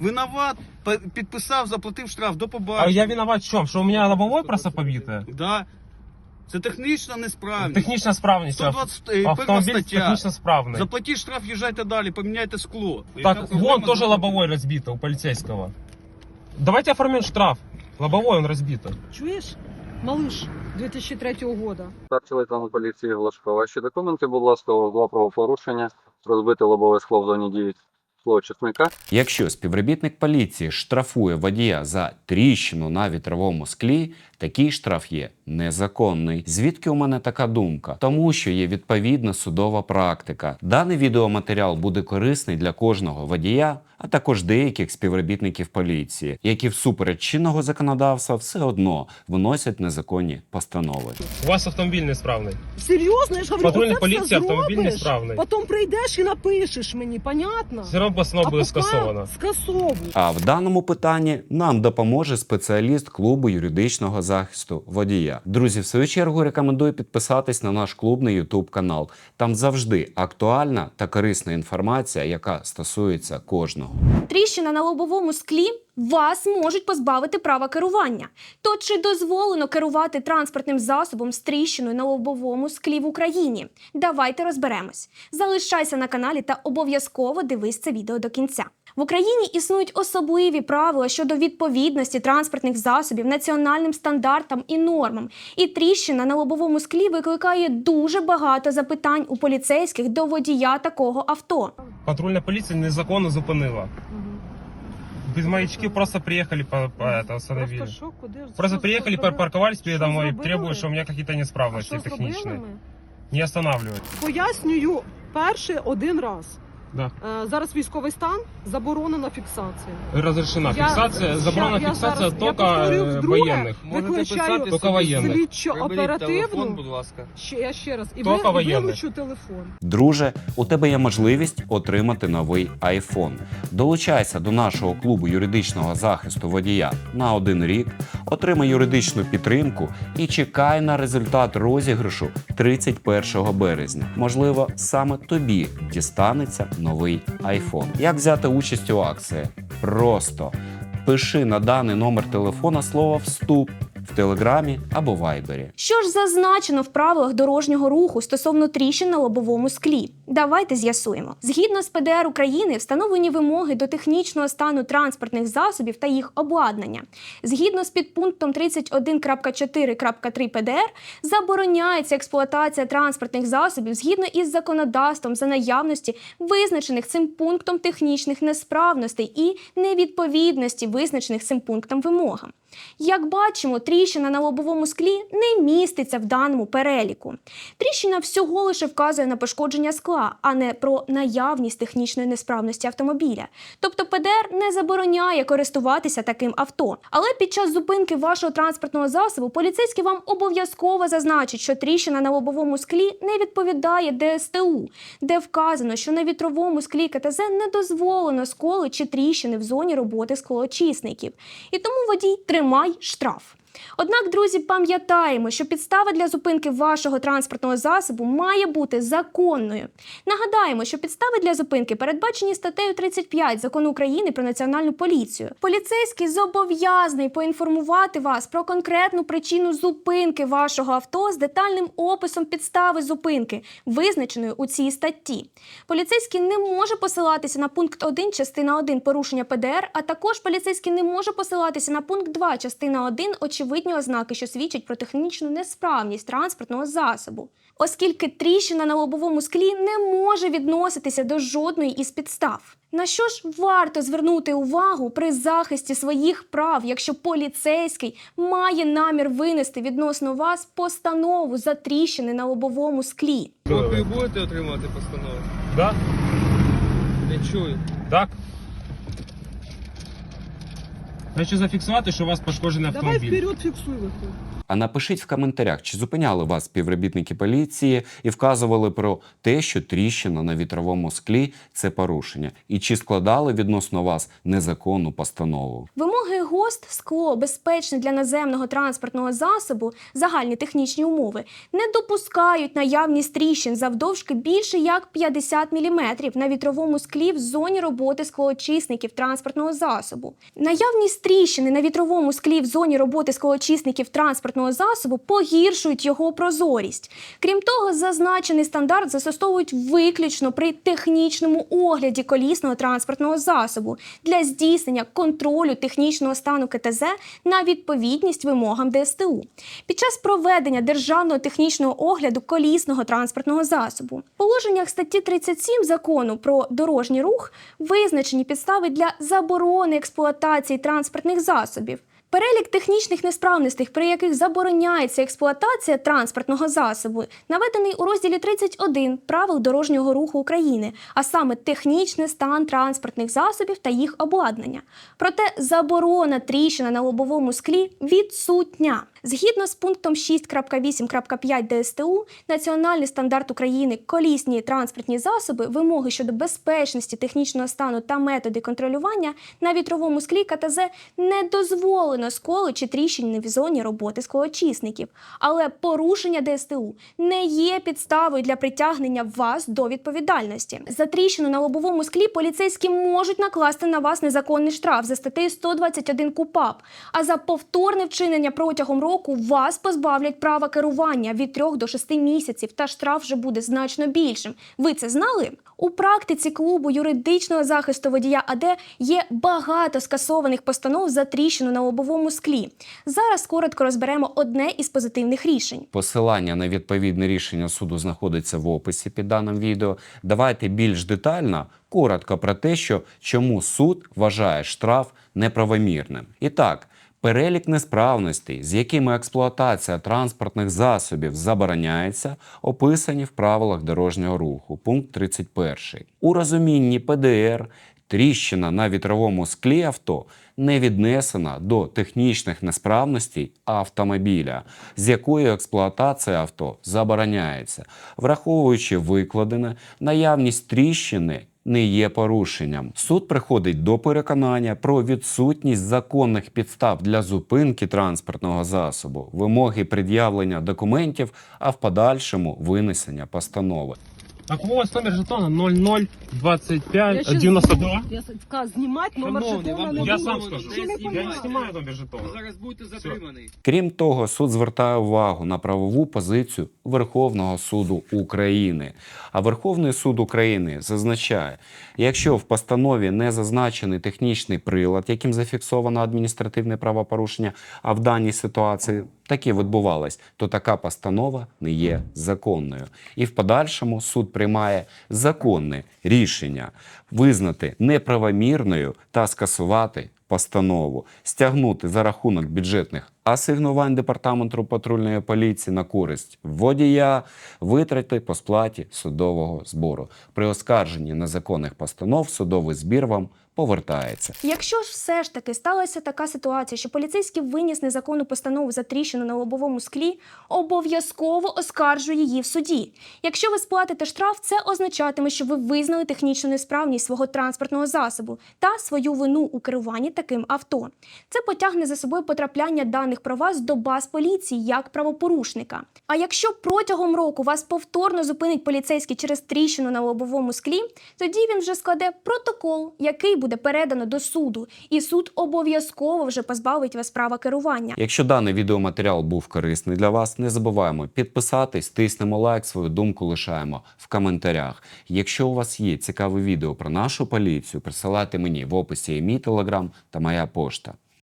Виноват, підписав, заплатив штраф, до А я виноват в чем? Что у меня лобовое просто побитое? Да. Це технічна несправність. Технічна справність. 121 Автомобіль стаття. технічно справний. Заплатіть штраф, їжджайте далі, поміняйте скло. Так, вон тоже лобовой разбито у полицейского. Давайте оформим штраф. Лобовой он разбито. Чуєш, малыш 2003 года. Старший лейтенант поліції Глашко. Ваші документи, будь ласка, два правопорушення, розбите лобове скло в зоні дії злоочисника. Якщо співробітник поліції штрафує водія за тріщину на вітровому склі, такий штраф є незаконний. Звідки у мене така думка? Тому що є відповідна судова практика. Даний відеоматеріал буде корисний для кожного водія, а також деяких співробітників поліції, які всупереч чинного законодавства все одно виносять незаконні постанови. У вас автомобиль неисправный. Серйозно, я ж говорю, Патрульна оце поліція, автомобіль зробиш, несправний. Потім прийдеш і напишеш мені, понятно? Все равно постанова буде скасована. Скасовуй. А в даному питанні нам допоможе спеціаліст клубу юридичного захисту водія. Друзі, в свою чергу рекомендую підписатись на наш клубний YouTube канал. Там завжди актуальна та корисна інформація, яка стосується кожного. Тріщина на лобовому склі вас можуть позбавити права керування. То чи дозволено керувати транспортним засобом з тріщиною на лобовому склі в Україні? Давайте розберемось. Залишайся на каналі та обов'язково дивись це відео до кінця. В Україні існують особливі правила щодо відповідності транспортних засобів національним стандартам і нормам. І тріщина на лобовому склі викликає дуже багато запитань у поліцейських до водія такого авто. Патрульна поліція незаконно зупинила. Угу. Без маячки просто приехали по, по это, Просто що, куди? Просто приехали, зробили? парковались передо Що мной, зробили? требуют, что у меня какие-то А неисправности що зробили техничные. ми? Не останавливать. Пояснюю перше один раз. Да. Е, зараз військовий стан, заборонена фіксація. Разрешена Я- фиксация, ща- забрана я фиксация зараз- я только повторю э, вдруге. военных. Виключаю Тільки воєнних. слідчо Приберіть телефон, оперативну. будь ласка. Ще, я ще раз. І ви, воєнних. вилучу телефон. Друже, у тебе є можливість отримати новий iPhone. Долучайся до нашого клубу юридичного захисту водія на один рік, отримай юридичну підтримку і чекай на результат розіграшу 31 березня. Можливо, саме тобі дістанеться новий iPhone. Як взяти участь у акції? Просто пиши на даний номер телефона слово вступ телеграмі або вайбері. Що ж зазначено в правилах дорожнього руху стосовно тріщин на лобовому склі? Давайте з'ясуємо. Згідно з ПДР України, встановлені вимоги до технічного стану транспортних засобів та їх обладнання. Згідно з підпунктом 31.4.3 ПДР, забороняється експлуатація транспортних засобів згідно із законодавством за наявності визначених цим пунктом технічних несправностей і невідповідності визначених цим пунктом вимогам. Як бачимо, тріщина на лобовому склі не міститься в даному переліку. Тріщина всього лише вказує на пошкодження скла, а не про наявність технічної несправності автомобіля. Тобто ПДР не забороняє користуватися таким авто. Але під час зупинки вашого транспортного засобу поліцейський вам обов'язково зазначить, що тріщина на лобовому склі не відповідає ДСТУ, де вказано, що на вітровому склі КТЗ не дозволено сколи чи тріщини в зоні роботи склоочисників. І тому водій тримай штраф. Однак, друзі, пам'ятаємо, що підстава для зупинки вашого транспортного засобу має бути законною. Нагадаємо, що підстави для зупинки передбачені статтею 35 закону України про національну поліцію. Поліцейський зобов'язаний поінформувати вас про конкретну причину зупинки вашого авто з детальним описом підстави зупинки, визначеної у цій статті. Поліцейський не може посилатися на пункт 1 частина 1 порушення ПДР, а також поліцейський не може посилатися на пункт 2 частина 1 очевидні ознаки, що свідчать про технічну несправність транспортного засобу. Оскільки тріщина на лобовому склі не може відноситися до жодної із підстав. На що ж варто звернути увагу при захисті своїх прав, якщо поліцейський має намір винести відносно вас постанову за тріщини на лобовому склі? Копію будете отримувати постанову? Да? Не чую. Так? Хочу зафіксувати, що у вас пошкоджений Давай автомобіль. вперед фіксуй виходь. А напишіть в коментарях, чи зупиняли вас співробітники поліції і вказували про те, що тріщина на вітровому склі це порушення, і чи складали відносно вас незаконну постанову. Вимоги ГОСТ, скло, безпечне для наземного транспортного засобу, загальні технічні умови не допускають наявність тріщин завдовжки більше як 50 мм на вітровому склі в зоні роботи склоочисників транспортного засобу. Наявність тріщини на вітровому склі в зоні роботи склоочисників транспортного засобу погіршують його прозорість. Крім того, зазначений стандарт застосовують виключно при технічному огляді колісного транспортного засобу для здійснення контролю технічного стану КТЗ на відповідність вимогам ДСТУ під час проведення державного технічного огляду колісного транспортного засобу. В положеннях статті 37 закону про дорожній рух визначені підстави для заборони експлуатації транспортних засобів. Перелік технічних несправностей, при яких забороняється експлуатація транспортного засобу, наведений у розділі 31 правил дорожнього руху України, а саме технічний стан транспортних засобів та їх обладнання. Проте заборона тріщина на лобовому склі відсутня. Згідно з пунктом 6.8.5 ДСТУ, Національний стандарт України колісні транспортні засоби, вимоги щодо безпечності технічного стану та методи контролювання на вітровому склі КТЗ не дозволено сколу чи тріщини в зоні роботи склоочисників. Але порушення ДСТУ не є підставою для притягнення вас до відповідальності. За тріщину на лобовому склі поліцейські можуть накласти на вас незаконний штраф за статтею 121 КУПАП, а за повторне вчинення протягом року вас позбавлять права керування від 3 до 6 місяців, та штраф вже буде значно більшим. Ви це знали? У практиці клубу юридичного захисту водія АД є багато скасованих постанов за тріщину на лобовому склі. Зараз коротко розберемо одне із позитивних рішень. Посилання на відповідне рішення суду знаходиться в описі під даним відео. Давайте більш детально, коротко про те, що чому суд вважає штраф неправомірним. І так. Перелік несправностей, з якими експлуатація транспортних засобів забороняється, описані в правилах дорожнього руху. Пункт 31. У розумінні ПДР тріщина на вітровому склі авто не віднесена до технічних несправностей автомобіля, з якою експлуатація авто забороняється, враховуючи викладене, наявність тріщини не є порушенням. Суд приходить до переконання про відсутність законних підстав для зупинки транспортного засобу, вимоги пред'явлення документів, а в подальшому винесення постанови. Так у вас номер жетона 0025 щас- 92. Я скажу, знімати номер Шановний, жетона вам не Я буду. сам скажу. Що не Я Я не понімаю? знімаю номер жетона. Зараз будете затриманий. Крім того, суд звертає увагу на правову позицію Верховного суду України. А Верховний суд України зазначає, якщо в постанові не зазначений технічний прилад, яким зафіксовано адміністративне правопорушення, а в даній ситуації таке відбувалось, то така постанова не є законною. І в подальшому суд приймає законне рішення визнати неправомірною та скасувати постанову, стягнути за рахунок бюджетних асигнувань департаменту патрульної поліції на користь водія, витрати по сплаті судового збору. При оскарженні незаконних постанов судовий збір вам повертається. Якщо ж все ж таки сталася така ситуація, що поліцейський виніс незаконну постанову за тріщину на лобовому склі, обов'язково оскаржує її в суді. Якщо ви сплатите штраф, це означатиме, що ви визнали технічну несправність свого транспортного засобу та свою вину у керуванні таким авто. Це потягне за собою потрапляння даних про вас до баз поліції як правопорушника. А якщо протягом року вас повторно зупинить поліцейський через тріщину на лобовому склі, тоді він вже складе протокол, який буде передано до суду, і суд обов'язково вже позбавить вас права керування. Якщо даний відеоматеріал був корисний для вас, не забуваємо підписатись, тиснемо лайк, свою думку лишаємо в коментарях. Якщо у вас є цікаве відео про нашу поліцію, присилайте мені в описі і мій телеграм та моя пошта.